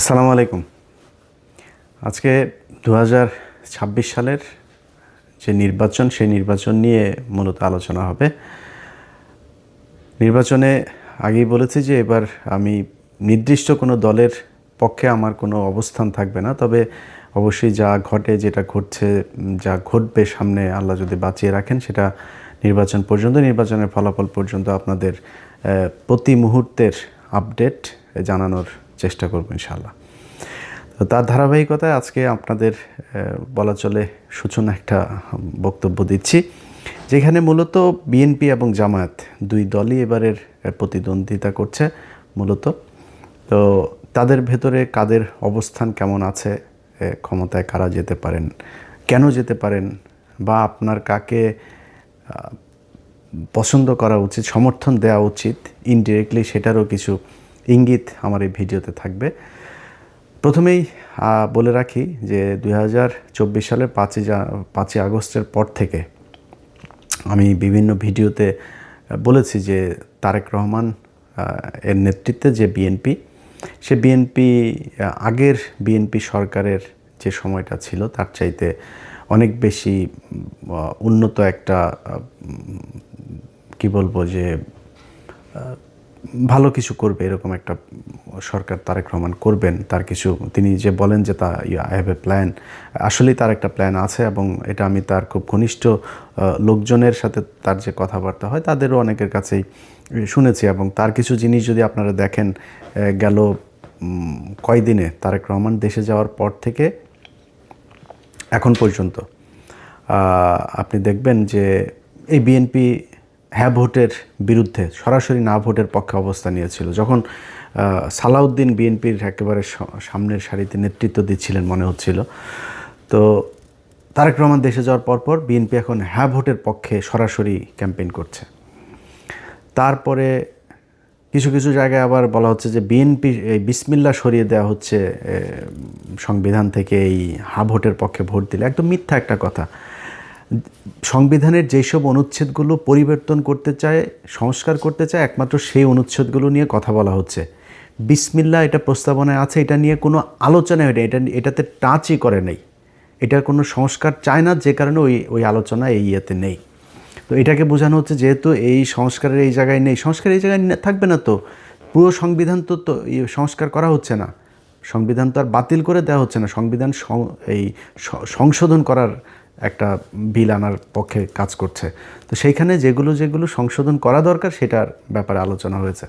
আসসালামু আলাইকুম। আজকে দু সালের যে নির্বাচন, সেই নির্বাচন নিয়ে মূলত আলোচনা হবে। নির্বাচনে আগেই বলেছি যে এবার আমি নির্দিষ্ট কোনো দলের পক্ষে আমার কোনো অবস্থান থাকবে না, তবে অবশ্যই যা ঘটে, যেটা ঘটছে, যা ঘটবে সামনে আল্লাহ যদি বাঁচিয়ে রাখেন, সেটা নির্বাচন পর্যন্ত, নির্বাচনের ফলাফল পর্যন্ত আপনাদের প্রতি মুহূর্তের আপডেট জানানোর চেষ্টা করব ইনশাআল্লাহ। তো তার ধারাবাহিকতায় আজকে আপনাদের বলা চলে সূচনা একটা বক্তব্য দিচ্ছি, যেখানে মূলত বিএনপি এবং জামায়াত দুই দলই এবারের প্রতিদ্বন্দ্বিতা করছে মূলত। তো তাদের ভেতরে কাদের অবস্থান কেমন আছে ক্ষমতায় কারা যেতে পারেন, কেন যেতে পারেন, বা আপনার কাকে পছন্দ করা উচিত, সমর্থন দেওয়া উচিত ইনডিরেক্টলি সেটারও কিছু ইঙ্গিত আমার এই ভিডিওতে থাকবে। প্রথমেই বলে রাখি যে দু হাজার চব্বিশ সালের পাঁচই পাঁচই আগস্টের পর থেকে আমি বিভিন্ন ভিডিওতে বলেছি যে তারেক রহমান এর নেতৃত্বে যে বিএনপি, সে বিএনপি আগের বিএনপি সরকারের যে সময়টা ছিল তার চাইতে অনেক বেশি উন্নত একটা কি বলব যে ভালো কিছু করবে, এরকম একটা সরকার তারেক রহমান করবেন, তার কিছু, তিনি যে বলেন যে তা আই হ্যাভ এ প্ল্যান আসলেই তার একটা প্ল্যান আছে এবং এটা আমি তার খুব ঘনিষ্ঠ লোকজনের সাথে তার যে কথাবার্তা হয়, তাদেরও অনেকের কাছেই শুনেছি এবং তার কিছু জিনিস যদি আপনারা দেখেন গেল কয়দিনে তারেক রহমান দেশে যাওয়ার পর থেকে, এখন পর্যন্ত আপনি দেখবেন যে এই বিএনপি হ্যাঁ ভোটের বিরুদ্ধে সরাসরি না ভোটের পক্ষে অবস্থান নিয়েছিল। যখন সালাউদ্দিন বিএনপির একেবারে সামনের সারিতে নেতৃত্ব দিচ্ছিলেন মনে হচ্ছিল। তো তারেক রহমান দেশে যাওয়ার পরপর বিএনপি এখন হ্যাঁ ভোটের পক্ষে সরাসরি ক্যাম্পেইন করছে। তারপরে কিছু কিছু জায়গায় আবার বলা হচ্ছে যে বিএনপি এই বিসমিল্লা সরিয়ে দেওয়া হচ্ছে সংবিধান থেকে এই হা ভোটের পক্ষে ভোট দিলে। একদম মিথ্যা একটা কথা। সংবিধানের যেসব অনুচ্ছেদগুলো পরিবর্তন করতে চায়, সংস্কার করতে চায়, একমাত্র সেই অনুচ্ছেদগুলো নিয়ে কথা বলা হচ্ছে। বিসমিল্লা এটা প্রস্তাবনায় আছে, এটা নিয়ে কোনো আলোচনা না এটা এটাতে টাচই করে নেই। এটার কোনো সংস্কার চায় না, যে কারণে ওই ওই আলোচনা এই ইয়েতে নেই। তো এটাকে বোঝানো হচ্ছে যেহেতু এই সংস্কারের এই জায়গায় নেই। সংস্কার এই জায়গায় থাকবে না তো? পুরো সংবিধান তো তো ই সংস্কার করা হচ্ছে না। সংবিধান তো আর বাতিল করে দেওয়া হচ্ছে না। সংবিধান এই সংশোধন করার একটা বিল আনার পক্ষে কাজ করছে। তো সেইখানে যেগুলো যেগুলো সংশোধন করা দরকার সেটার ব্যাপারে আলোচনা হয়েছে।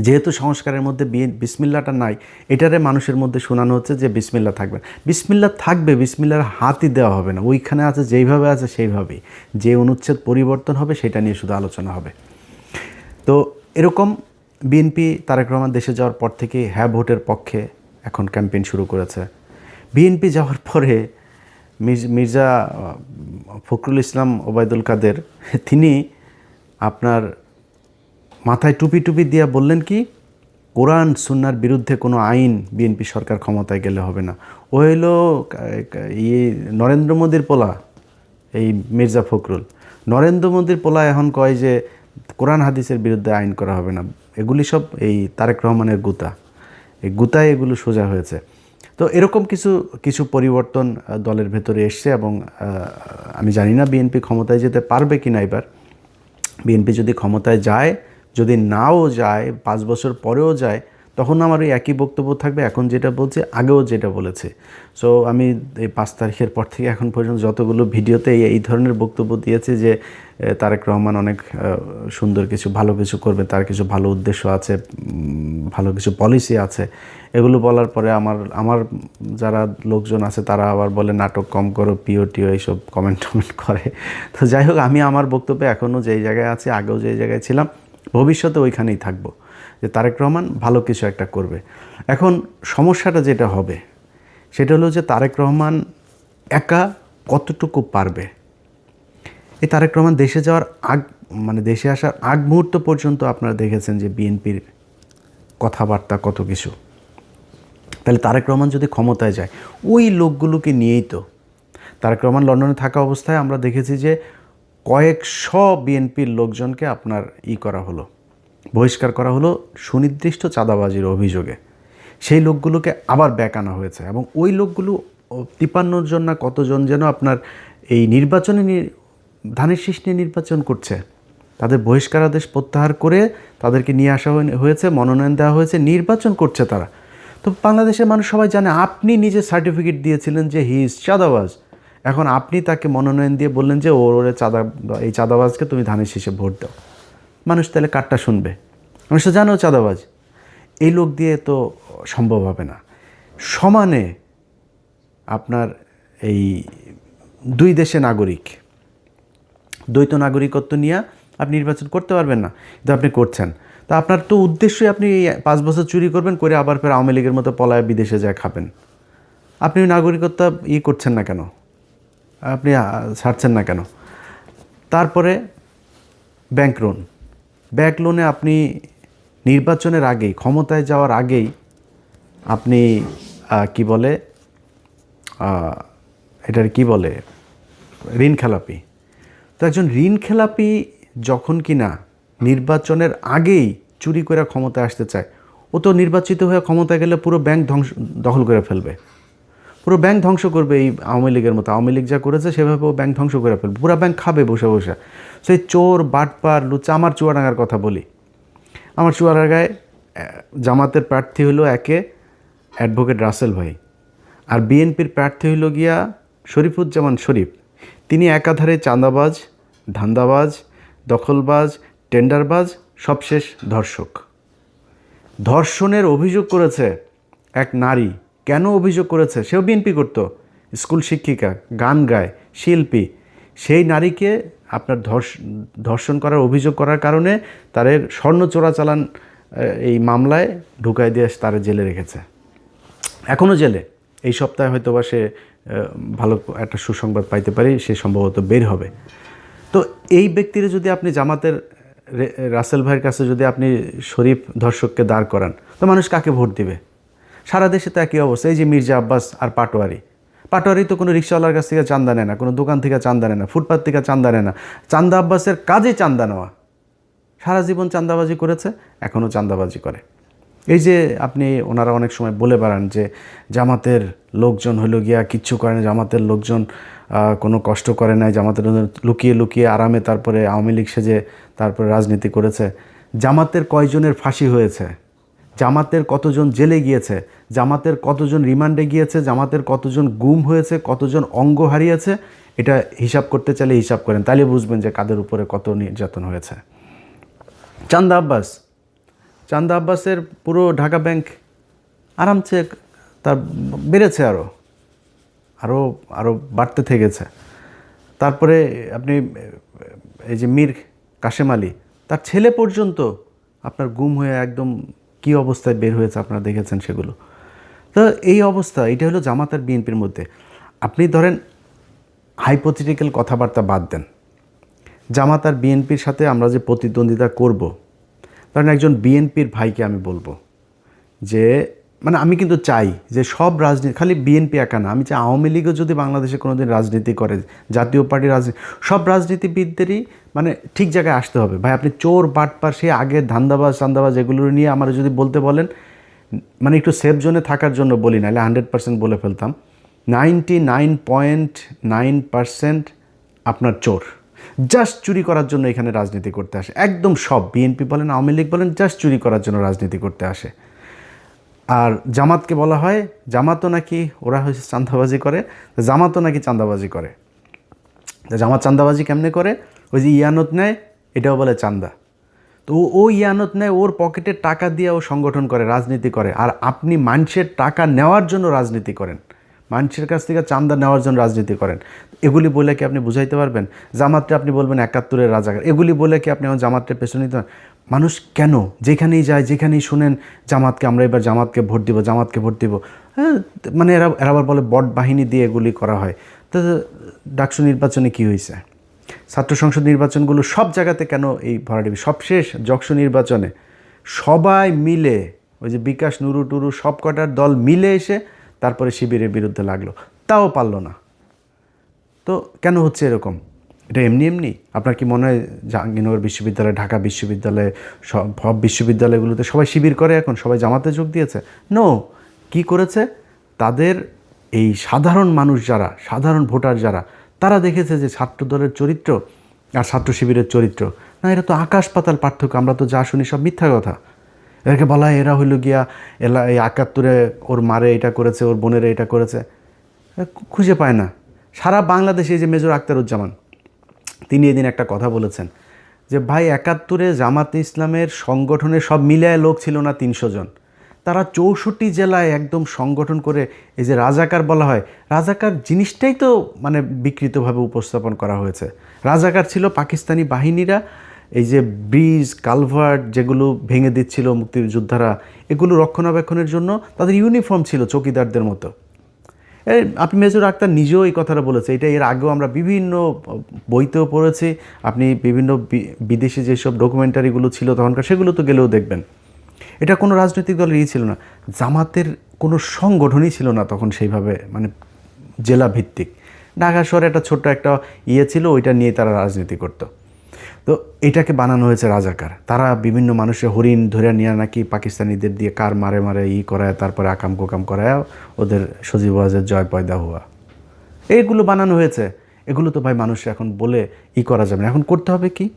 যেহেতু সংস্কারের মধ্যে বিসমিল্লাটা নাই, এটারে মানুষের মধ্যে শোনানো হচ্ছে যে বিসমিল্লা থাকবে। বিসমিল্লা থাকবে, বিসমিল্লার হাতই দেওয়া হবে না। ওইখানে আছে, যেইভাবে আছে সেইভাবেই। যে অনুচ্ছেদ পরিবর্তন হবে সেটা নিয়ে শুধু আলোচনা হবে। তো এরকম বিএনপি, তারেক রহমান দেশে যাওয়ার পর থেকে হ্যাঁ ভোটের পক্ষে এখন ক্যাম্পেইন শুরু করেছে। বিএনপি যাওয়ার পরে মির্জ- ফখরুল ইসলাম ওবায়দুল কাদের, তিনি আপনার মাথায় টুপি টুপি দিয়া বললেন কি, কোরআন সুন্নার বিরুদ্ধে কোনো আইন বিএনপি সরকার ক্ষমতায় গেলে হবে না। ও হইল ইয়ে নরেন্দ্র মোদীর পোলা, এই মির্জা ফখরুল। নরেন্দ্র মোদীর পোলা এখন কয় যে, কোরআন হাদিসের বিরুদ্ধে আইন করা হবে না। এগুলি সব এই তারেক রহমানের গুতা। এই গুতায় এগুলো সোজা হয়েছে। তো এরকম কিছু কিছু পরিবর্তন দলের ভেতরে এসছে এবং আমি জানি না বিএনপি ক্ষমতায় যেতে পারবে কিনা এবার। বিএনপি যদি ক্ষমতায় যায়, যদি নাও যায়, পাঁচ বছর পরেও যায়, তখন আমার ওই একই বক্তব্য থাকবে। এখন যেটা বলছে, আগেও যেটা বলেছে। সো আমি এই পাঁচ তারিখের পর থেকে এখন পর্যন্ত যতগুলো ভিডিওতে এই ধরনের বক্তব্য দিয়েছে যে তারেক রহমান অনেক সুন্দর কিছু, ভালো কিছু করবে, তার কিছু ভালো উদ্দেশ্য আছে ভালো কিছু পলিসি আছে। এগুলো বলার পরে আমার আমার যারা লোকজন আছে তারা আবার বলে, নাটক কম করো পিও টিও এইসব কমেন্ট টমেন্ট করে। তো যাই হোক, আমি আমার বক্তব্যে এখনও যেই জায়গায় আছি, আগেও যেই জায়গায় ছিলাম, ভবিষ্যতে ওইখানেই থাকব। যে তারেক রহমান ভালো কিছু একটা করবে। এখন সমস্যাটা যেটা হবে, সেটা হলো যে তারেক রহমান একা কতটুকু পারবে? এই তারেক রহমান দেশে যাওয়ার আগ মানে দেশে আসার আগ মুহূর্ত পর্যন্ত আপনারা দেখেছেন যে বিএনপির কথাবার্তা, কত কিছু। তাহলে তারেক রহমান যদি ক্ষমতায় যায়, ওই লোকগুলোকে নিয়েই তো। তারেক রহমান লন্ডনে থাকা অবস্থায় আমরা দেখেছি যে কয়েকশো বিএনপির লোকজনকে আপনার ই করা হলো, বহিষ্কার করা হলো সুনির্দিষ্ট চাঁদাবাজির অভিযোগে। সেই লোকগুলোকে আবার ব্যাক আনা হয়েছে এবং ওই লোকগুলো তিপান্ন জন না কতজন যেন আপনার এই নির্বাচনে ধানের শীষ নিয়ে নির্বাচন করছে। তাদের বহিষ্কারাদেশ প্রত্যাহার করে তাদেরকে নিয়ে আসা হয়ে- হয়েছে, মনোনয়ন দেওয়া হয়েছে, নির্বাচন করছে তারা। তো বাংলাদেশের মানুষ সবাই জানে, আপনি নিজে সার্টিফিকেট দিয়েছিলেন যে হি ইজ চাঁদাবাজ। এখন আপনি তাকে মনোনয়ন দিয়ে বললেন যে ওর ওরে চাঁদা এই চাঁদাবাজকে তুমি ধানের শীষে ভোট দাও। মানুষ তাহলে কারটা শুনবে। মানুষ তো জানো চাঁদাবাজ। এই লোক দিয়ে তো সম্ভব হবে না। সমানে আপনার এই দুই দেশে নাগরিক, দ্বৈত নাগরিকত্ব নিয়ে আপনি নির্বাচন করতে পারবেন না, কিন্তু আপনি করছেন। তা আপনার তো উদ্দেশ্যই আপনি পাঁচ বছর চুরি করবেন, করে আবার ফের আওয়ামী লীগের মতো পলায় বিদেশে যায় খাবেন। আপনি নাগরিকত্ব ই করছেন না কেন? আপনি ছাড়ছেন না কেন? তারপরে ব্যাংক লোন। ব্যাংক লোনে আপনি নির্বাচনের আগেই, ক্ষমতায় যাওয়ার আগেই আপনি কি বলে এটার কি বলে, ঋণ খেলাপি। তো একজন ঋণ খেলাপি যখন কিনা নির্বাচনের আগেই চুরি করে ক্ষমতায় আসতে চায়, ও তো নির্বাচিত হয়ে ক্ষমতায় গেলে পুরো ব্যাংক ধ্বংস, দখল করে ফেলবে। পুরো ব্যাংক ধ্বংস করবে এই আওয়ামী লীগের মতো। আওয়ামী লীগ যা করেছে, সেভাবে ও ব্যাংক ধ্বংস করে ফেলবে। পুরো ব্যাংক খাবে বসে বসে। সেই চোর, বাটপার লুচা আমার চুয়াডাঙ্গার কথা বলি। আমার চুয়াডাঙ্গায় জামাতের প্রার্থী হলো একে অ্যাডভোকেট রাসেল ভাই। আর বিএনপির প্রার্থী হইল গিয়া শরীফুজ্জামান শরীফ। তিনি একাধারে চাঁদাবাজ, ধান্দাবাজ দখলবাজ, টেন্ডারবাজ, সবশেষ ধর্ষক। ধর্ষণের অভিযোগ করেছে এক নারী। কেন অভিযোগ করেছে? সেও বিএনপি করতো। স্কুল শিক্ষিকা, গান গায়, শিল্পী। সেই নারীকে আপনার ধর্ষ, ধর্ষণ করার অভিযোগ করার কারণে তাদের স্বর্ণ চোরাচালান এই মামলায় ঢুকাই দিয়ে তারা জেলে রেখেছে। এখনও জেলে। এই সপ্তাহে হয়তো বা সে ভালো একটা সুসংবাদ পাইতে পারি। সে সম্ভবত বের হবে। তো এই ব্যক্তির যদি আপনি জামাতের রাসেল ভাইয়ের কাছে যদি আপনি শরীফ ধর্ষককে দাঁড় করান, তো মানুষ কাকে ভোট দিবে? সারা দেশে তো একই অবস্থা, এই যে মির্জা আব্বাস আর পাটোয়ারি। পাটোয়ারি তো কোনো রিক্সাওয়ালার কাছ থেকে চান্দা নেয় না, কোনো দোকান থেকে চান্দা নেয় না, ফুটপাত থেকে চান্দা নেয় না। চান্দা আব্বাসের কাজে চান্দা নেওয়া। সারা জীবন চাঁদাবাজি করেছে, এখনও চান্দাবাজি করে। এই যে আপনি ওনারা অনেক সময় বলে বেড়ান যে জামাতের লোকজন হলো গিয়া কিচ্ছু করে না, জামাতের লোকজন কোনো কষ্ট করে নাই, জামাতের লুকিয়ে লুকিয়ে আরামে তারপরে আওয়ামী লীগ সেজে তারপরে রাজনীতি করেছে। জামাতের কয়জনের ফাঁসি হয়েছে? জামাতের কতজন জেলে গিয়েছে? জামাতের কতজন রিমান্ডে গিয়েছে? জামাতের কতজন গুম হয়েছে? কতজন অঙ্গ হারিয়েছে? এটা হিসাব করতে চাইলে হিসাব করেন। তাহলে বুঝবেন যে কাদের উপরে কত নির্যাতন হয়েছে। চান্দা আব্বাস চান্দা আব্বাসের পুরো ঢাকা ব্যাংক আরামসে তার বেড়েছে আরও আরও আরও বাড়তে থেকেছে। তারপরে আপনি, এই যে মীর কাশেম আলী, তার ছেলে পর্যন্ত আপনার গুম হয়ে একদম কি অবস্থায় বের হয়েছে আপনারা দেখেছেন সেগুলো? তো এই অবস্থা, এটা হলো জামাত আর বিএনপির মধ্যে। আপনি ধরেন হাইপোথেটিক্যাল কথাবার্তা বাদ দেন। জামাত আর বিএনপির সাথে আমরা যে প্রতিদ্বন্দ্বিতা করব কারণ একজন বিএনপির ভাইকে আমি বলব যে মানে আমি কিন্তু চাই যে সব রাজনীতি, খালি বিএনপি একা না, আমি চাই আওয়ামী লীগও যদি বাংলাদেশে কোনো দিন রাজনীতি করে, জাতীয় পার্টি রাজনীতি, সব রাজনীতিবিদদেরই মানে ঠিক জায়গায় আসতে হবে। ভাই, আপনি চোর, বাটপার, সে আগের ধান্দাবাজ চান্দাবাজ এগুলো নিয়ে আমার যদি বলতে বলেন মানে একটু সেফ জোনে থাকার জন্য বলি, নাহলে হান্ড্রেড পার্সেন্ট বলে ফেলতাম। Ninety nine point nine percent আপনার চোর। জাস্ট চুরি করার জন্য এখানে রাজনীতি করতে আসে। একদম সব বিএনপি বলেন, আওয়ামী লীগ বলেন জাস্ট চুরি করার জন্য রাজনীতি করতে আসে। আর জামাতকে বলা হয়, জামাতও নাকি ওরা হয়েছে চান্দাবাজি করে, জামাতও নাকি চান্দাবাজি করে। জামাত চান্দাবাজি কেমনে করে? ওই যে ইয়ানত নেয়, এটাও বলে চান্দা। তো ও ইয়ানত নেয়, ওর পকেটে টাকা দিয়ে ও সংগঠন করে, রাজনীতি করে। আর আপনি মানুষের টাকা নেওয়ার জন্য রাজনীতি করেন। মানুষের কাছ থেকে চান্দা নেওয়ার জন্য রাজনীতি করেন। এগুলি বলে কি আপনি বুঝাইতে পারবেন? জামাতটা আপনি বলবেন একাত্তরের রাজাকার। এগুলি বলে কি আপনি আমার জামাতটা পেছনে নিতে? মানুষ কেন? যেখানেই যায়, যেখানেই শুনেন, জামাতকে আমরা এবার জামাতকে ভোট দিব, জামাতকে ভোট দিব। হ্যাঁ মানে এরা এরা আবার বলে বট বাহিনী দিয়ে এগুলি করা হয়। তো ডাকসু নির্বাচনে কি হয়েছে ছাত্র সংসদ নির্বাচনগুলো সব জায়গাতে কেন এই ভরাডিবি? সবশেষ যক্ষ নির্বাচনে সবাই মিলে, ওই যে বিকাশ, নুরু টুরু সব কটার দল মিলে এসে তারপরে শিবিরের বিরুদ্ধে লাগল। তাও পারল না। তো কেন হচ্ছে এরকম? এটা এমনি এমনি? আপনার কি মনে হয় জাহাঙ্গীরনগর বিশ্ববিদ্যালয়, ঢাকা বিশ্ববিদ্যালয়ে, সব সব বিশ্ববিদ্যালয়গুলোতে সবাই শিবির করে এখন? সবাই জামাতে যোগ দিয়েছে? নো কি করেছে? তাদের এই সাধারণ মানুষ যারা, সাধারণ ভোটার যারা, তারা দেখেছে যে ছাত্র দলের চরিত্র আর ছাত্র শিবিরের চরিত্র। না এটা তো আকাশ পাতাল পার্থক্য, আমরা তো যা শুনি সব মিথ্যা কথা। এটাকে বলা হয়, এরা হইল গিয়া এলা, এই একাত্তরে ওর মারে এটা করেছে, ওর বোনেরা এটা করেছে। খুঁজে পায় না। সারা বাংলাদেশে এই যে মেজর আক্তারুজ্জামান তিনি এদিন একটা কথা বলেছেন যে, ভাই, একাত্তরে জামাতে ইসলামের সংগঠনে সব মিলায় লোক ছিল না তিনশো জন। তারা চৌষট্টি জেলায় একদম সংগঠন করে এই যে রাজাকার বলা হয়, রাজাকার জিনিসটাই তো মানে বিকৃতভাবে উপস্থাপন করা হয়েছে। রাজাকার ছিল পাকিস্তানি বাহিনীরা এই যে ব্রিজ, কালভার্ট যেগুলো ভেঙে দিচ্ছিল মুক্তিযোদ্ধারা, এগুলো রক্ষণাবেক্ষণের জন্য তাদের ইউনিফর্ম ছিল চৌকিদারদের মতো। আপনি মেজর আক্তার নিজেও এই কথাটা বলেছে এটা এর আগেও আমরা বিভিন্ন বইতেও পড়েছি, আপনি বিভিন্ন বিদেশি যেসব ডকুমেন্টারিগুলো ছিল তখনকার, সেগুলো তো গেলেও দেখবেন। এটা কোনো রাজনৈতিক দলের ইয়ে ছিল না, জামাতের কোনো সংগঠনই ছিল না তখন সেইভাবে মানে জেলা ভিত্তিক ঢাকা শহরে একটা ছোট্ট একটা ইয়ে ছিল, ওইটা নিয়ে তারা রাজনীতি করতো। তো এটাকে বানানো হয়েছে রাজাকার। তারা বিভিন্ন মানুষের হরিণ ধরে নিয়ে নাকি পাকিস্তানিদের দিয়ে কার মারে মারে ই করায়, তারপরে আকাম কোকাম করায়, ওদের সজীব ওয়াজের জয় পয়দা হওয়া। এইগুলো বানানো হয়েছে। এগুলো তো ভাই মানুষ এখন বলে ই করা যাবে না। এখন করতে হবে কি?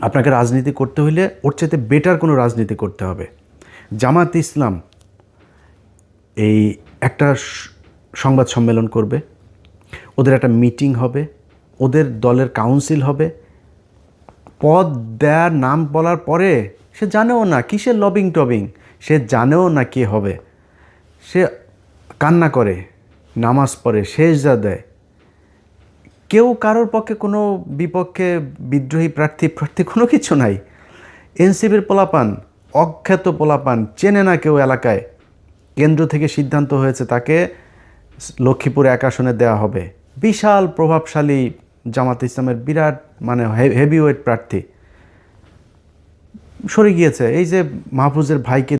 আপনাকে রাজনীতি করতে হইলে ওর চাইতে বেটার কোনো রাজনীতি করতে হবে। জামাত ইসলাম এই একটা সংবাদ সম্মেলন করবে। ওদের একটা মিটিং হবে। ওদের দলের কাউন্সিল হবে। পদ দেওয়ার নাম বলার পরে সে জানেও না কিসের লবিং টবিং, সে জানেও না কে হবে। সে কান্না করে, নামাজ পড়ে, সেজদা দেয়। কেউ কারোর পক্ষে কোনো বিপক্ষে বিদ্রোহী প্রার্থী প্রার্থী কোনো কিছু নাই। এনসিবির পোলাপান, অখ্যাত পোলাপান, চেনে না কেউ এলাকায়। কেন্দ্র থেকে সিদ্ধান্ত হয়েছে তাকে লক্ষ্মীপুর এক আসনে দেওয়া হবে। বিশাল প্রভাবশালী জামাত ইসলামের বিরাট মানে হেভিওয়েট প্রার্থী। সরে গিয়েছে। এই যে মাহফুজের ভাইকে